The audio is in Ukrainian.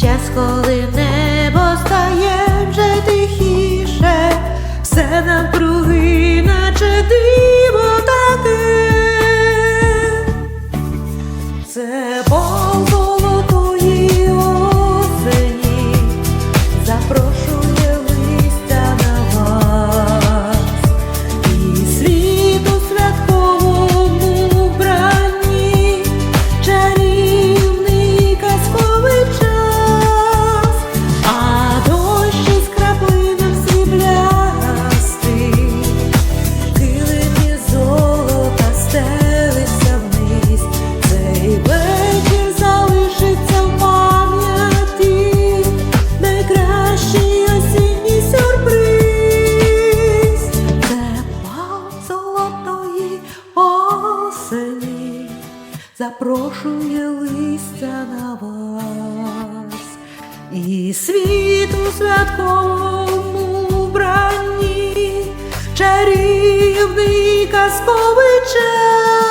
Час, коли небо стає вже тихіше, все навкруги, наче диво таке. Це бал золотої осені, запрошує листя на вас. І світ у святковому вбранні, чарівний казковий час,